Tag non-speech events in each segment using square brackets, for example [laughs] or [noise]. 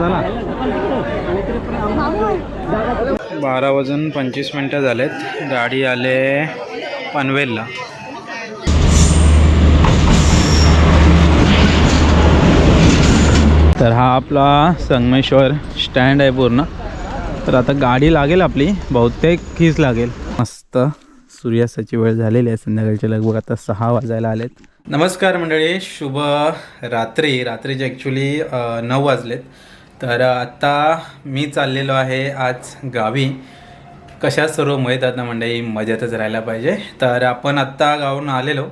चला. बारा वाजून पंचवीस मिनटं झालेत. गाडी आले पनवेलला. तर हा आपला संगमेश्वर स्टँड आहे पूर्ण. तर आता गाडी लागेल आपली. बहुतेक हीच लागेल. मस्त सूर्यास्ताची वेळ झालेली आहे. संध्याकाळचे लगभग आता सहा वाजायला आलेत. नमस्कार मंडळी. शुभ रात्री. रात्रीचे ॲक्च्युली नऊ वाजलेत. तर आत्ता मी चाललेलो आहे आज गावी. कशा सर्व मैदाना ना मंडळी? मजेतच राहायला पाहिजे. तर आपण आत्ता गावून आलेलो.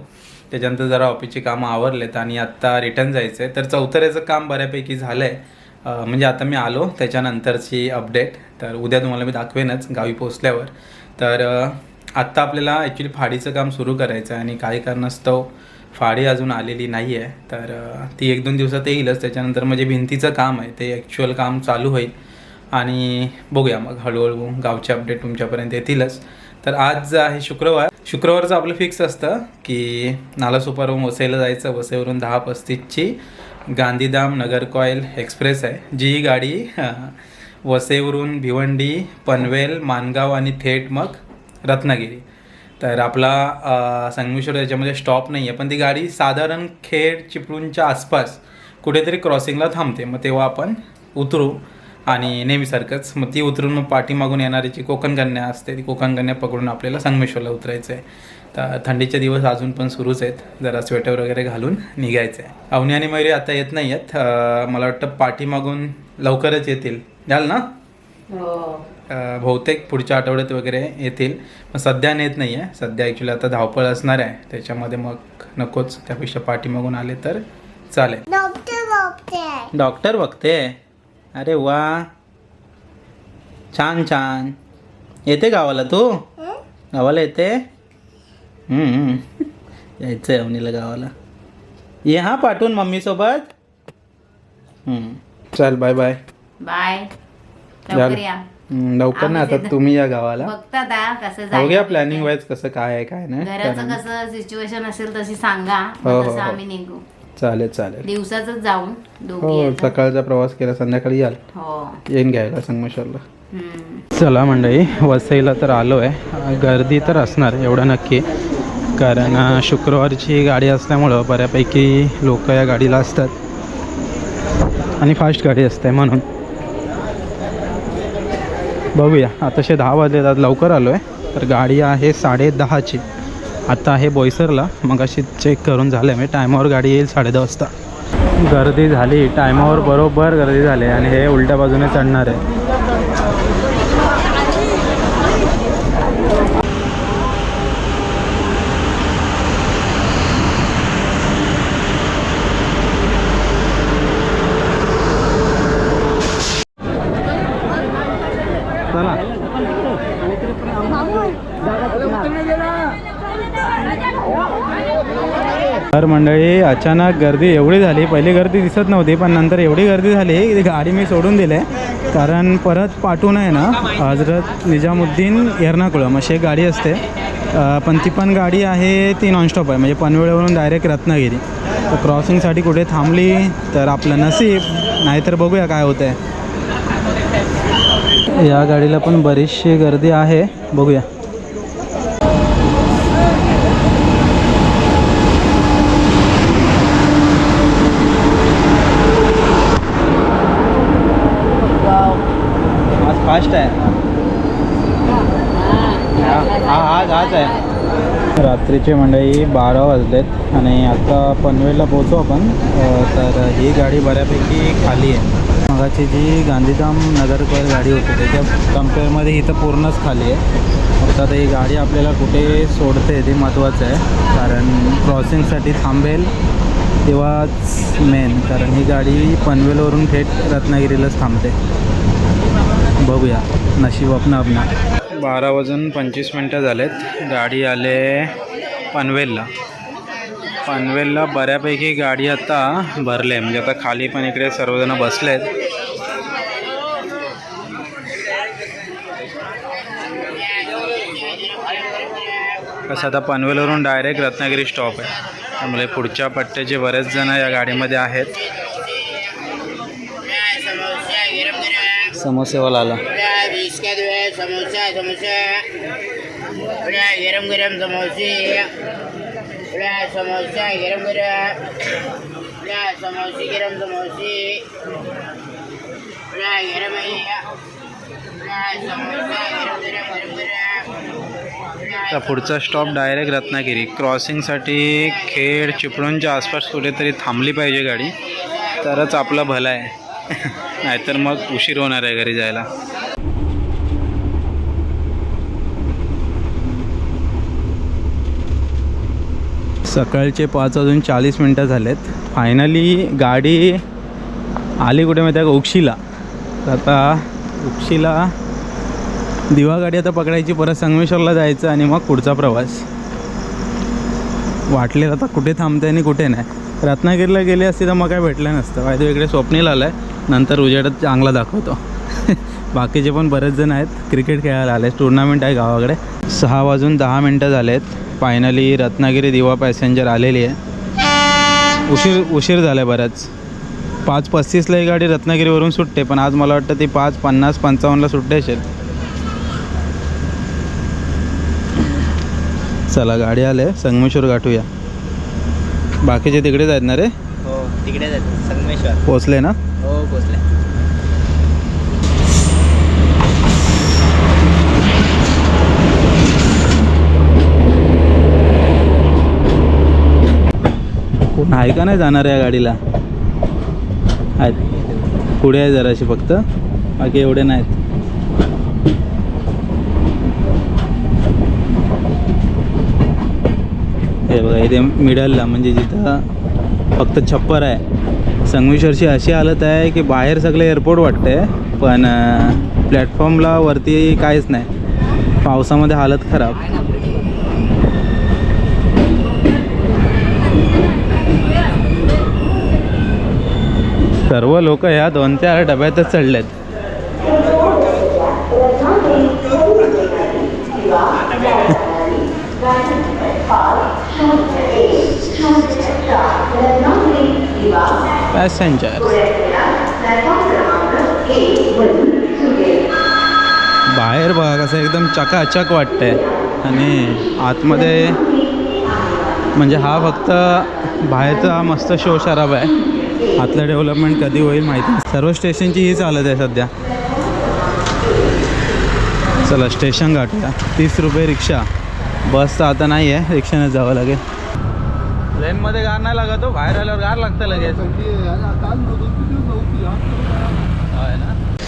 त्याच्यानंतर जरा ऑफिसची कामं आवरलेत आणि आत्ता रिटर्न जायचं आहे तर चौथऱ्याचं काम बऱ्यापैकी झालं आहे म्हणजे आता मी आलो. त्याच्यानंतरची अपडेट तर उद्या तुम्हाला मी दाखवेनच गावी पोचल्यावर तर आत्ता आपल्याला ॲक्च्युली फाडीचं काम सुरू करायचं आहे आणि काही कारणास्तव फाडी अजून आलेली नाही आहे तर ती एक दोन दिवसात येईलच. त्याच्यानंतर म्हणजे भिंतीचं काम आहे. ते ॲक्च्युअल काम चालू होईल. आणि बघूया मग. हळूहळू गावचे अपडेट तुमच्यापर्यंत येतीलच. तर आज आहे शुक्रवार. शुक्रवारचं आपलं फिक्स असतं की नालासोपारवरून वसईला जायचं. वसईवरून दहा पस्तीसची गांधीधाम नगर कॉईल एक्सप्रेस आहे. जी गाडी वसईवरून भिवंडी पनवेल मानगाव आणि थेट मग रत्नागिरी. तर आपला संगमेश्वर याच्यामध्ये स्टॉप नाही आहे पण ती गाडी साधारण खेड चिपळूणच्या आसपास कुठेतरी क्रॉसिंगला थांबते. मग तेव्हा आपण उतरू आणि नेहमीसारखंच मग ती उतरून मग पाठीमागून येणारी जी कोकण कन्या असते ती कोकण कन्या पकडून आपल्याला संगमेश्वरला उतरायचं आहे तर थंडीचे दिवस अजून पण सुरूच आहेत. जरा स्वेटर वगैरे घालून निघायचं आहे अवनी आणि मयुरी आता येत नाही आहेत मला वाटतं पाठीमागून लवकरच येतील. द्याल ना. हो. बहुतेक पुढच्या आठवड्यात वगैरे येतील. पण सध्या नेत नाही आहे. सध्या ॲक्च्युली आता धावपळ असणार आहे. त्याच्यामध्ये मग नकोच. त्यापेक्षा पाठीमागून आले तर चालेल. डॉक्टर बघते. अरे वा. छान छान. येते गावाला तू? गावाला येते? हम्म, हम्म. यायचं आहे अवनीला गावाला. ये हा पाठवून मम्मीसोबत. हम्म. चल बाय बाय बाय. लवकर या. लवकर ना आता तुम्ही या गावाला. बघता कसं बघूया प्लॅनिंग वाईज कसं काय आहे काय नाही. घराचं कारण- कसं सिच्युएशन असेल तशी सांगा. हो, हो, तसं हो. आम्ही निघू. चालेल चालेल. दिवसाच जाऊन दोघी हो येतात. सकाळचा प्रवास केला संध्याकाळी याल. हो. येईन घ्यायला संगमेश्वरला हम्म. चला मंडळी वसईला तर आलो आहे गर्दी तर असणार एवढं नक्की. कारण अ, शुक्रवारची गाडी असल्यामुळं बऱ्यापैकी लोक या गाडीला असतात. आणि फास्ट गाडी असते म्हणून. बघूया. आताशे दहा वाजले आज लवकर आलो आहे तर गाडी आहे साडे दहाची. आता आहे बोईसरला. मग अशी चेक करून झालं आहे मी. टायमावर गाडी येईल साडे दहा वाजता. गर्दी झाली. टायमावर बरोबर गर्दी झाली आणि हे उलट्या बाजूने चढणार आहे चला तर मंडळी अचानक गर्दी एवढी झाली. पहिली गर्दी दिसत नव्हती पण नंतर एवढी गर्दी झाली की गाडी मी सोडून दिली. आहे कारण परत पाठवून आहे ना हजरत निजामुद्दीन एर्नाकुळम अशी एक गाडी असते. पण ती पण गाडी आहे ती नॉनस्टॉप आहे. म्हणजे पनवेळवरून डायरेक्ट रत्नागिरी. तर क्रॉसिंगसाठी कुठे थांबली तर आपलं नसीब नाहीतर बघूया काय होतं आहे या गाडीला पण बरीचशी गर्दी आहे. बघूया आज फास्ट आहे हा आज आज आहे रात्रीचे मंडळी बारा वाजलेत आणि आता पनवेलला पोहोचू आपण. तर ही गाडी बऱ्यापैकी खाली आहे. मगाची जी गांधीधाम नगरकर गाडी होती त्याच्या कम्पेअरमध्ये ही तर पूर्णच खाली आहे. फक्त आता ही गाडी आपल्याला कुठे सोडते ते महत्त्वाचं आहे. कारण क्रॉसिंगसाठी थांबेल तेव्हाच मेन कारण ही गाडी पनवेलवरून थेट रत्नागिरीलाच थांबते. बघूया नशीब आपण आपणार बारा वाजून पंचवीस मिनटं झालेत. गाडी आले पनवेलला. पनवेलला बऱ्यापैकी गाडी आता भरले. म्हणजे आता खाली पण इकडे सर्वजण बसलेत. कसं आता पनवेलवरून डायरेक्ट रत्नागिरी स्टॉप आहे. त्यामुळे पुढच्या पट्ट्याचे बरेच जण या गाडीमध्ये आहेत. समोसेवाला आला वीस का दो समोसा समोसा बड़ा गरम गरम समोसे बड़ा समोसा गरम गरम बड़ा समोसे गरम समोसे बड़ा गरम समोसा गरम गरम गरम गरम आता पुढचा स्टॉप डायरेक्ट रत्नागिरी. क्रॉसिंगसाठी खेड चिपळूणच्या आसपास कुठेतरी थांबली पाहिजे गाडी. तरच आपला भला आहे. [laughs] नाहीतर मग उशीर होणार आहे घरी जायला. सकाळचे पाच वाजून चाळीस मिनटं झालेत. फायनली गाडी आली कुठे माहिती आहे का? उक्षीला. तर आता उक्षीला दिवा गाडी आता पकडायची परत संगमेश्वरला जायचं आणि मग पुढचा प्रवास. वाटलेलं आता कुठे थांबते आणि कुठे नाही. रत्नागिरीला गेले असते तर मग काय भेटलं नसतं. फायदे इकडे स्वप्नील आलं आहे नंतर उजेडात चांगला दाखवतो. [laughs] बाकीचे पण बरेच जण आहेत. क्रिकेट खेळायला आले टुर्नामेंट आहे गावाकडे. सहा वाजून दहा मिनटं झालेत. फायनली रत्नागिरी दिवा पॅसेंजर आलेली आहे. उशीर उशीर झाला आहे बराच. पाच पस्तीसला ही गाडी रत्नागिरीवरून सुटते पण आज मला वाटतं ती पाच पन्नास पंचावन्नला सुटते असेल. चला गाडी आले संगमेश्वर गाठूया. बाकीचे तिकडेच आहेत ना रे? हो तिकडे संगमेश्वर. पोचले ना? हो पोचले आहे का नाही जाणार या गाडीला? आहेत. पुढे आहे जराशी फक्त. बाकी एवढे नाहीत. हे बघा इथे मिडलला म्हणजे जिथं फक्त छप्पर आहे. संगमेश्वरची अशी हालत आहे की बाहेर सगळं एअरपोर्ट वाटतंय पण प्लॅटफॉर्मला वरती काहीच नाही. पावसामध्ये हालत खराब. सर्व लोक ह्या दोन चार डब्यातच चढलेत. पॅसेंजर बाहेर बघा कसं एकदम चकाचक वाटतंय. आणि आतमध्ये म्हणजे हा फक्त बाहेरचा हा मस्त शो शराब आहे. आतलं डेव्हलपमेंट कधी होईल माहिती नाही. सर्व स्टेशनची ही चालत आहे सध्या. चला स्टेशन गाठूया. तीस रुपये रिक्षा. बस तर आता नाही आहे रिक्षाने जावं लागेल. ट्रेनमध्ये गार नाही लागत हो बाहेर आल्यावर गार लागतं लगेच?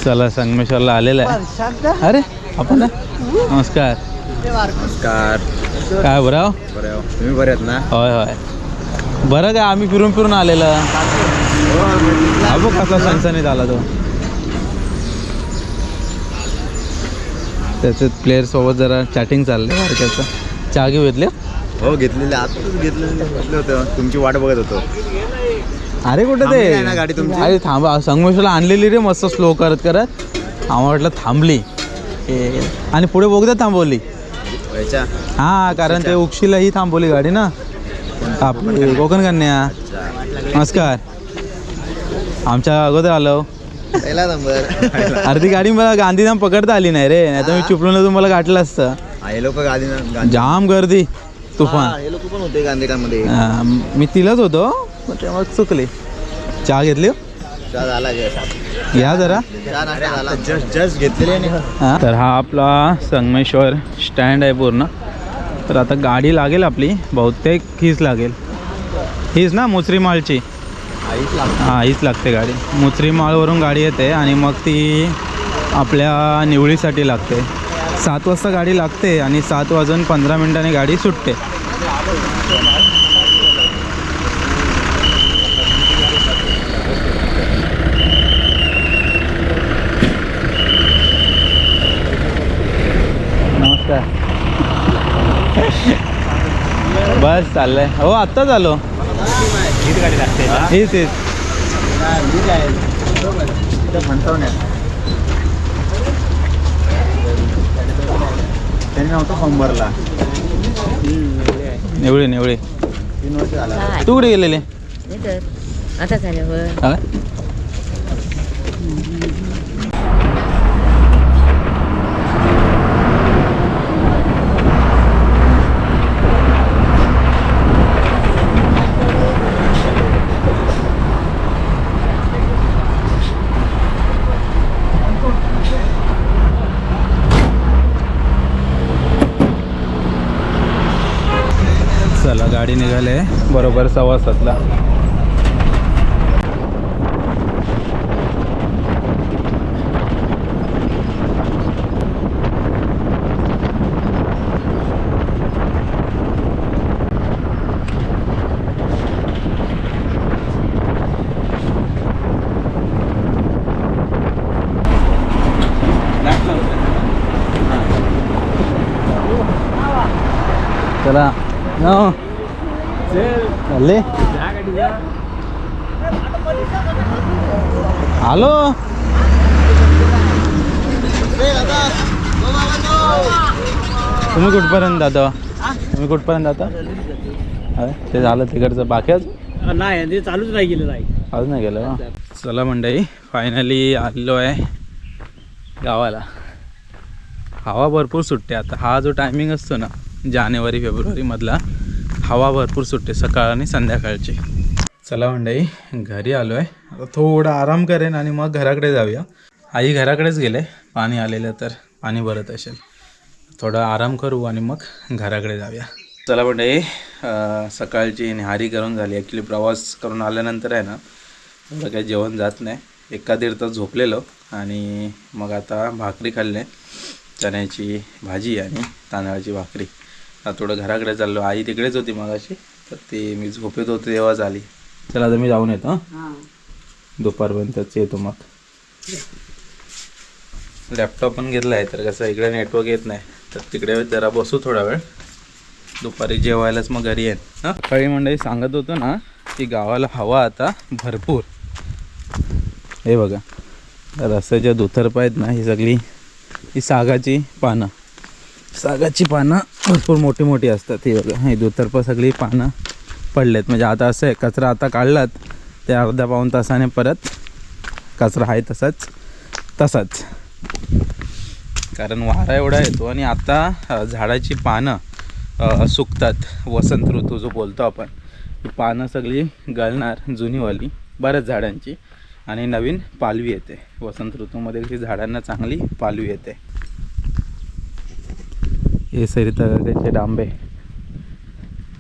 चला संगमेश्वरला आलेलं आहे. अरे आपण? नमस्कार. नमस्कार. काय बरं हो? बरं. तुम्ही बरे आहेत ना? होय होय. बरं काय आम्ही फिरून फिरून आलेलं. हा बघ कसा सणसणीत आला तो. त्याच्यात प्लेअर सोबत जरा चॅटिंग चाललंय बारक्याचं. चहा घेऊ घेतले? हो घेतलेले. आताच घेतलेले. बसले होते. तुमची वाट बघत होतो. अरे कुठे ते? ना गाडी तुमची? अरे थांबा. संगमेश्वरला आणलेली रे मस्त स्लो करत करत. आम्हाला वाटलं थांबली. ए, आणि पुढे बोगदा थांबवली. व्हायच्या हा कारण ते उक्षीला ही थांबवली गाडी ना. आपली कोकण कन्या नमस्कार. आमच्या अगोदर आलो. पहिला नंबर. अर्धी गाडी मला गांधीधाम पकडता आली नाही रे नाही तर मी चिपळून तुम्हाला गाठलं असतं. हे लोक जाम गर्दी तुफान. हे लोक पण होते गांधीमध्ये हा, मी तिलाच होतो तेव्हा चुकली. चहा घेतली? हो? घ्या जरा. जस्ट जस्ट घेतलेले हा. तर हा आपला संगमेश्वर स्टँड आहे पूर्ण. तर आता गाडी लागेल आपली बहुतेक हीच लागेल. हीच ना मुसरी माळची आईच हां हीच लागते गाडी. मुचरी माळवरून गाडी येते आणि मग ती आपल्या निवळीसाठी लागते. सात वाजता गाडी लागते आणि सात वाजून पंधरा मिनिटांनी गाडी सुटते. नमस्कार. बस चाललंय. हो आत्ताच आलो. हीच गाडी लागते हीच हीच त्यांनी नव्हतं फॉर्म भरला निवळे निवळे तीन वर्ष झाला तू कुठे गेलेले आता झाल्यावर हा? गाडी निघाले बरोबर सव्वा सातला चला no. चालले आलो तुम्ही कुठपर्यंत जाता? तुम्ही कुठपर्यंत जाता? ते झालं तिकडचं. बाकी अजून? नाही ते चालूच नाही गेलं नाही आज नाही गेलं चला मंडळी फायनली आलेलो आहे गावाला. हवा भरपूर सुटते आता. हा जो टायमिंग असतो ना जानेवारी फेब्रुवारीमधला हवा भरपूर सुटते सकाळ आणि संध्याकाळची. चला मंडळी घरी आलो आहे. आता थोडा आराम करेन आणि मग घराकडे जाऊया. आई घराकडेच गेले. पाणी आलेलं तर पाणी भरत असेल. थोडा आराम करू आणि मग घराकडे जाऊया. चला अं, सकाळची न्याहारी करून झाली. ॲक्च्युली प्रवास करून आल्यानंतर आहे ना एवढं काही जेवण जात नाही. एका दीड तास झोपलेलो आणि मग आता भाकरी खाल्ले. चण्याची भाजी आणि तांदळाची भाकरी. आता थोडं घराकडे चाललो. आई तिकडेच होती मगाशी तर ती मी झोपेत होतो तेव्हाच आली चला आता मी जाऊन येतो दुपारपर्यंतच येतो मग. लॅपटॉप पण घेतला आहे तर कसं इकडे नेटवर्क येत नाही. तर तिकडे जरा बसू थोडा वेळ. दुपारी जेवायलाच मग घरी येईन. हां? काही मंडळी सांगत होतो ना की गावाला हवा आता भरपूर. हे बघा. रस्त्याच्या दुतर्फा आहेत ना ही सगळी ही सागाची पानं. सागाची पानं भरपूर मोठी मोठी असतात. ही बघा. ही दुतर्फा सगळी पानं पडलेत. म्हणजे आता असं आहे कचरा आता काढलात ते अर्ध्या पाऊन तासाने परत कचरा आहे तसाच तसाच. कारण वारा एवढा येतो आणि आता झाडाची पानं सुकतात. वसंत ऋतू जो बोलतो आपण पानं सगळी गळणार जुनीवाली बऱ्याच झाडांची. आणि नवीन पालवी येते. वसंत ऋतूमध्ये झाडांना चांगली पालवी येते. हे सरिताचे डांबे.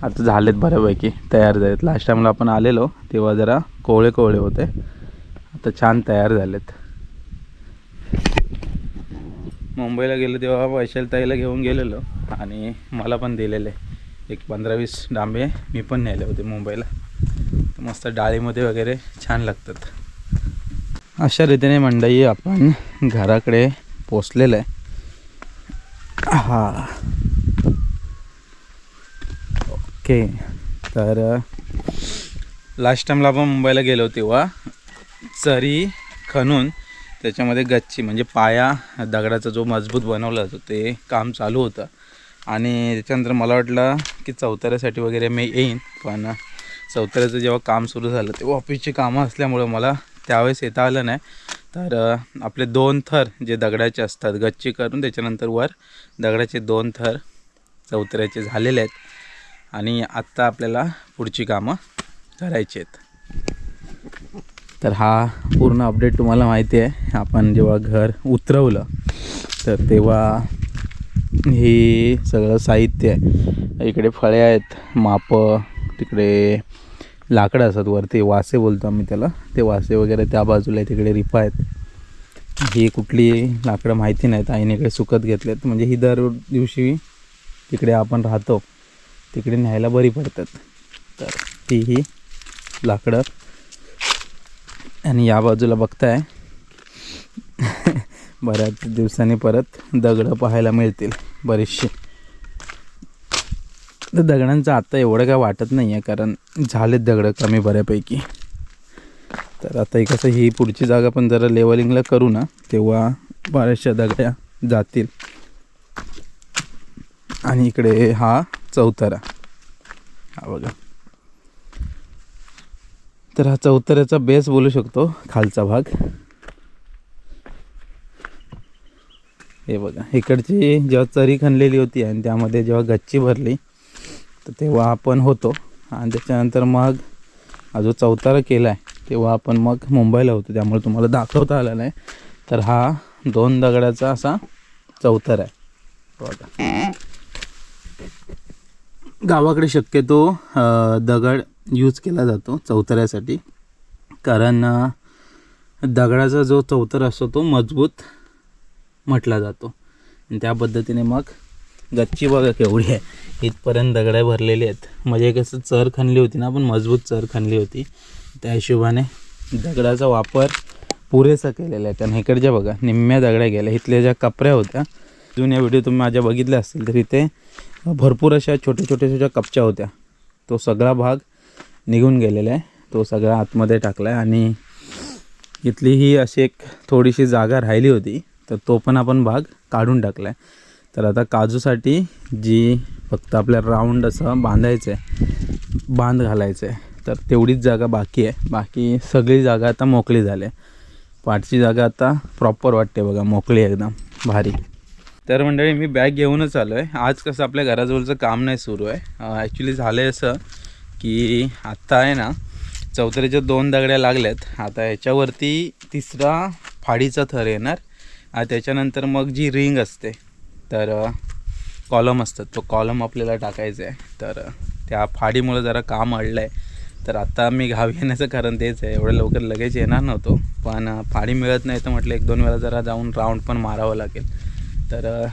आता झालेत बऱ्यापैकी तयार झालेत. लास्ट टाईमला आपण आलेलो तेव्हा जरा कोवळे कोवळे होते. आता छान तयार झालेत. मुंबईला गेलो तेव्हा वैशालताईला घेऊन गेलेलो आणि मला पण दिलेले. एक पंधरा वीस डांबे मी पण नेले होते मुंबईला. मस्त डाळीमध्ये वगैरे छान लागतात. अशा रीतीने मंडई आपण घराकडे पोचलेलं आहे. हा. ओके. तर लास्ट टाईमला आपण मुंबईला गेलो तेव्हा चरी खणून त्याच्यामध्ये गच्ची म्हणजे पाया दगडाचा जो मजबूत बनवला जातो ते काम चालू होतं. आणि त्याच्यानंतर मला वाटलं की चौताऱ्यासाठी वगैरे मी येईन पण चौताऱ्याचं जेव्हा काम सुरू झालं तेव्हा ऑफिसची कामं असल्यामुळं मला त्यावेळेस येता आलं नाही. तर आपले दोन थर जे दगडाचे असतात गच्ची करून त्याच्यानंतर वर दगडाचे दोन थर चौतऱ्याचे झालेले आहेत. आणि आत्ता आपल्याला पुढची कामं करायची आहेत. तर हा पूर्ण अपडेट तुम्हाला माहिती आहे. आपण जेव्हा घर उतरवलं तर तेव्हा हे सगळं साहित्य आहे. इकडे फळे आहेत मापं तिकडे लाकडं असतात वरती वासे बोलतो आम्ही त्याला. ते वासे वगैरे त्या बाजूला आहे तिकडे रिपा आहेत. ही कुठली लाकडं माहिती नाहीत आईने इकडे सुकत घेतलेत. म्हणजे ही दर दिवशी तिकडे आपण राहतो तिकडे न्यायला बरी पडतात. तर ती ही लाकडं आणि या बाजूला बघताय. [laughs] बऱ्याच दिवसांनी परत दगडं पाहायला मिळतील बरेचसे तर दगडांचं आता एवढं काय वाटत नाही आहे कारण झालेत दगडं कमी बऱ्यापैकी. तर आता कसं ही पुढची जागा पण जरा लेवलिंगला करू ना तेव्हा बऱ्याचशा दगड्या जातील. आणि इकडे हा चौतारा. हा बघा. तर हा चौतऱ्याचा बेस बोलू शकतो खालचा भाग. हे बघा इकडची जेव्हा चरी खणलेली होती आणि त्यामध्ये जेव्हा गच्ची भरली तर तेव्हा आपण होतो. आणि त्याच्यानंतर मग हा जो चौतारा केला आहे तेव्हा आपण मग मुंबईला होतो. त्यामुळे तुम्हाला दाखवता आला नाही. तर हा दोन दगडाचा असा चौतारा आहे. बघा. गावाकडे शक्यतो दगड यूज केला जातो चौतऱ्यासाठी. कारण दगडाचा जो चौतर असतो तो मजबूत म्हटला जातो. त्या पद्धतीने मग गच्ची बघा केवढी आहे. इथपर्यंत दगडं भरलेली आहेत. म्हणजे कसं चर खणली होती ना पण मजबूत चर खणली होती. त्या हिशोबाने दगडाचा वापर पुरेसा केलेला आहे. कारण इकडच्या बघा निम्म्या दगड्या गेल्या. इथल्या ज्या कपऱ्या होत्या जुन्या व्हिडिओ तुम्ही माझ्या बघितल्या असतील तर इथे भरपूर अशा छोट्या छोट्या छोट्या कपच्या होत्या. तो सगळा भाग निघून गेलेला आहे. तो सगळा आतमध्ये टाकला आहे आणि इथली ही अशी एक थोडीशी जागा राहिली होती. तर तो पण आपण भाग काढून टाकला आहे तर आता काजूसाठी जी फक्त आपल्या राऊंड असं बांधायचं आहे बांध घालायचं आहे तर तेवढीच जागा बाकी आहे. बाकी सगळी जागा आता मोकळी झाली आहे. पाठची जागा आता प्रॉपर वाटते बघा मोकळी एकदम भारी. तर मंडळी मी बॅग घेऊनच आलो आहे आज कसं आपल्या घराजवळचं काम नाही सुरू आहे. ॲक्च्युली झालं आहे असं की आत्ता आहे ना चौथऱ्याच्या दोन दगड्या लागल्यात. आता ह्याच्यावरती तिसरा फाडीचा थर येणार. आणि त्याच्यानंतर मग जी रिंग असते तर कॉलम असतात. तो कॉलम आपल्याला टाकायचा आहे. तर त्या फाडीमुळे जरा काम अडलं आहे तर आता मी घावी येण्याचं कारण तेच आहे. एवढं लवकर लगेच येणार नव्हतो. पण फाडी मिळत नाही तर म्हटलं एक दोन वेळा जरा जाऊन राऊंड पण मारावं लागेल. तर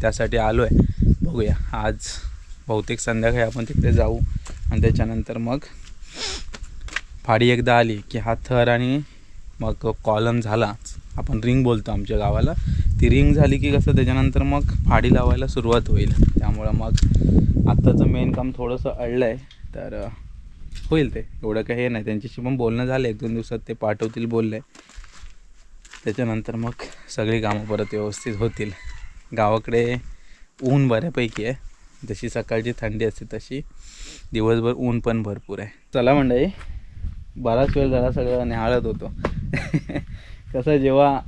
त्यासाठी आलो आहे बघूया. आज बहुतेक संध्याकाळी आपण तिकडे जाऊ आणि त्याच्यानंतर मग फाडी एकदा आली की हा थर आणि मग कॉलम झालाच आपण रिंग बोलतो आमच्या गावाला. ती रिंग झाली की कसं त्याच्यानंतर मग फाडी लावायला सुरुवात होईल. त्यामुळं मग आत्ताचं मेन काम थोडंसं अडलं आहे तर होईल ते. एवढं काही हे नाही. त्यांच्याशी पण बोलणं झालं. एक दोन दिवसात ते पाठवतील बोलले. त्याच्यानंतर मग सगळी कामं परत व्यवस्थित होतील. गावाकडे ऊन बऱ्यापैकी आहे. जशी सकाळची थंडी असते तशी दिवसभर ऊन पण भरपूर आहे. चला मंडळी बराच वेळ झाला सगळं निहाळत होतो. [laughs] कसं जेव्हा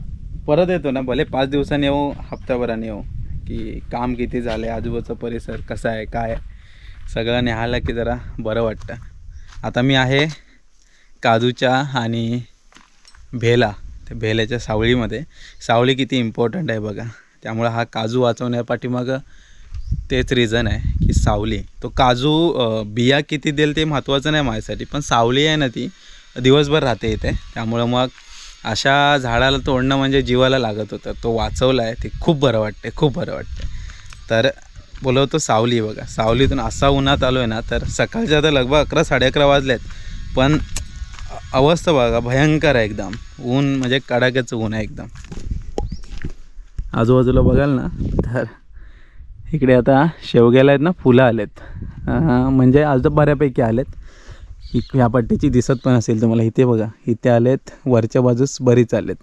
परत येतो ना भले पाच दिवसांनी येऊ हप्त्याभराने येऊ की काम किती झालं आहे आजूबाजूचा परिसर कसा आहे काय सगळं निहाळलं की जरा बरं वाटतं. आता मी आहे काजूच्या आणि भेला. त्या भेल्याच्या सावळीमध्ये. सावळी किती इम्पॉर्टंट आहे बघा. त्यामुळं हा काजू वाचवण्यापाठीमागं तेच रिझन आहे की सावली. तो काजू बिया किती देईल ते महत्त्वाचं नाही माझ्यासाठी पण सावली आहे ना ती दिवसभर राहते इथे. त्यामुळं मग अशा झाडाला तोडणं म्हणजे जीवाला लागत होतं. तो वाचवला आहे ते खूप बरं वाटते खूप बरं वाटते तर बोलवतो सावली बघा. सावलीतून असा उन्हात आलो आहे ना तर सकाळच्या आता लगभग अकरा साडे अकरा वाजलेत. पण अवस्था बघा भयंकर आहे एकदम. ऊन म्हणजे कडाक्याचं ऊन आहे एकदम. आजूबाजूला बघाल ना तर इकडे आता शेवग्याला आहेत ना फुलं आलेत. म्हणजे आज तर बऱ्यापैकी आलेत. इक ह्या पट्टीची दिसत पण असेल तुम्हाला. इथे बघा इथे आलेत. वरच्या बाजूस बरीच आलेत.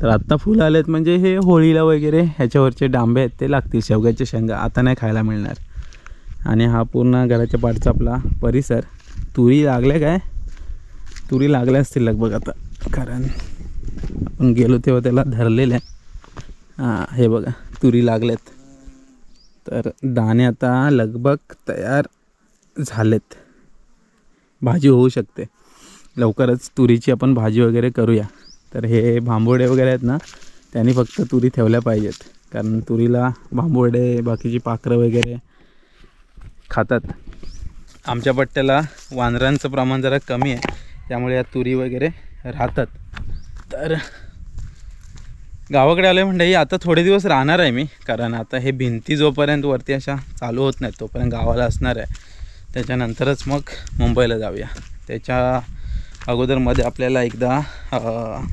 तर आत्ता फुलं आलेत म्हणजे हे होळीला वगैरे ह्याच्यावरचे डांबे आहेत ते लागतील शेवग्याचे शेंगा. आता नाही खायला मिळणार. आणि हा पूर्ण घराच्या पाठचा आपला परिसर. तुरी लागल्या काय? तुरी लागल्या असतील लगभग आता. कारण आपण गेलो तेव्हा त्याला धरलेलं आहे. हां हे बघा तुरी लागल्यात. तर दाणे आता लगभग तयार झालेत. भाजी होऊ शकते. लवकरच तुरीची आपण भाजी वगैरे करूया. तर हे भांबोडे वगैरे आहेत ना त्यांनी फक्त तुरी ठेवल्या पाहिजेत. कारण तुरीला भांबोडे बाकीची पाखरं वगैरे खातात. आमच्या पट्ट्याला वानरांचं प्रमाण जरा कमी आहे. त्यामुळे या तुरी वगैरे राहतात. तर गावाकडे आले म्हणजे आता थोडे दिवस राहणार आहे मी. कारण आता हे भिंती जोपर्यंत वरती अशा चालू होत नाहीत तोपर्यंत गावाला असणार आहे. त्याच्यानंतरच मग मुंबईला जाऊया. त्याच्या अगोदरमध्ये आपल्याला एकदा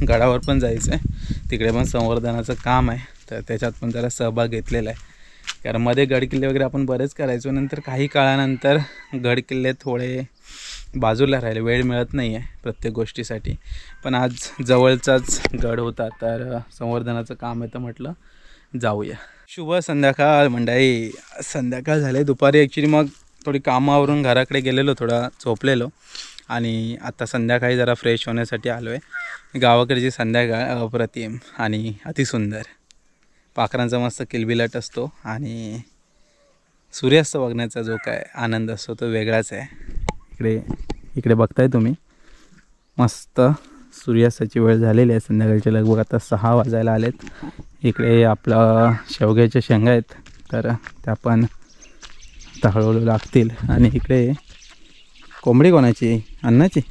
गडावर पण जायचं आहे तिकडे पण संवर्धनाचं काम आहे. तर त्याच्यात पण जरा सहभाग घेतलेला आहे. कारण मध्ये गडकिल्ले वगैरे आपण बरेच करायचो. नंतर काही काळानंतर गडकिल्ले थोडे बाजूला राहिले. वेळ मिळत नाही आहे प्रत्येक गोष्टीसाठी. पण आज जवळचाच गड होता तर संवर्धनाचं काम आहे तर म्हटलं जाऊया. शुभ संध्याकाळ मंडळी. संध्याकाळ झाले. दुपारी ॲक्च्युली मग थोडी कामावरून घराकडे गेलेलो थोडा झोपलेलो. आणि आता संध्याकाळी जरा फ्रेश होण्यासाठी आलो आहे गावाकडची संध्याकाळ अप्रतिम आणि अतिसुंदर पाखरांचा मस्त किलबिलाट असतो आणि सूर्यास्त बघण्याचा जो काय आनंद असतो तो वेगळाच आहे. इकडे इकडे बघताय तुम्ही. मस्त सूर्यास्ताची वेळ झालेली आहे संध्याकाळची. लगभग आता सहा वाजायला आलेत. इकडे आपलं शेवग्याच्या शेंगा आहेत. तर त्या पण हळूहळू लागतील. आणि इकडे कोंबडी कोणाची? अन्नाची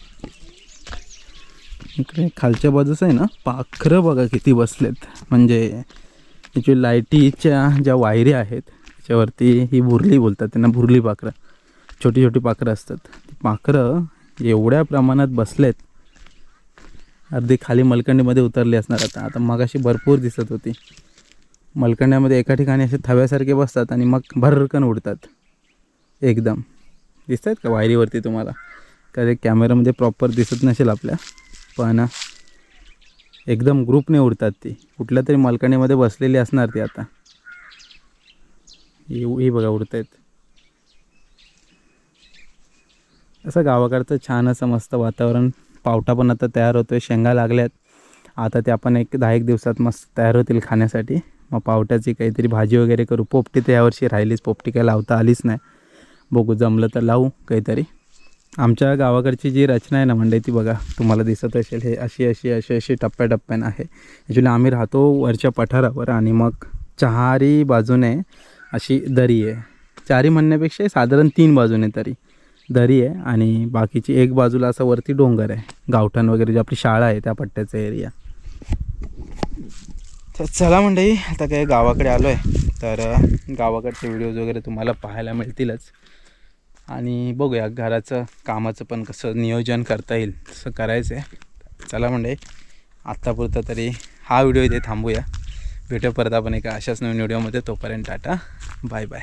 इकडे खालच्या बाजूस आहे ना? पाखरं बघा किती बसलेत. म्हणजे याची लाईटीच्या ज्या वायरी आहेत त्याच्यावरती ही भुरली बोलतात. त्यांना भुरली पाखरं. छोटी छोटी पाखरं असतात. ती पाखरं एवढ्या प्रमाणात बसलेत अर्धी खाली मलकंडीमध्ये उतरली असणार आता. आता मगाशी भरपूर दिसत होती. मलकंड्यामध्ये एका ठिकाणी असे थव्यासारखे बसतात आणि मग भरकन उडतात. एकदम. दिसत आहेत का वायरीवरती तुम्हाला? कधी कॅमेरामध्ये प्रॉपर दिसत नसेल आपल्या पण एकदम ग्रुपने उडतात ती. कुठल्या तरी मलकंडीमध्ये बसलेली असणार ती आता. ही बघा उडत आहेत असं गावाकडचं छान असं मस्त वातावरण. पावटा पण आता तयार होतो आहे शेंगा लागल्यात. आता ते आपण एक दहा एक दिवसात मस्त तयार होतील खाण्यासाठी. मग पावट्याची काहीतरी भाजी वगैरे करू. पोपटी तर यावर्षी राहिलीच पोपटी काय लावता आलीच नाही. बघू जमलं तर लावू काहीतरी. आमच्या गावाकडची जी रचना आहे ना म्हणजे ती बघा तुम्हाला दिसत असेल. हे अशी अशी अशी अशी टप्प्याटप्प्यानं आहे. ॲक्च्युली आम्ही राहतो वरच्या पठारावर आणि मग चारी बाजूने अशी दरी आहे. चारी म्हणण्यापेक्षा साधारण तीन बाजूने तरी. दरी आहे आणि बाकीची एक बाजूला असं वरती डोंगर आहे. गावठण वगैरे जी आपली शाळा आहे त्या पट्ट्याचा एरिया तर चला मंडळी आता काय गावाकडे आलो आहे तर गावाकडचे व्हिडिओज वगैरे तुम्हाला पाहायला मिळतीलच. आणि बघूया घराचं कामाचं पण कसं नियोजन करता येईल तसं करायचं आहे चला म्हणजे आत्तापुरतं तरी हा व्हिडिओ इथे थांबूया. भेटू परत आपण एका अशाच नवीन व्हिडिओमध्ये तोपर्यंत टाटा. Bye bye.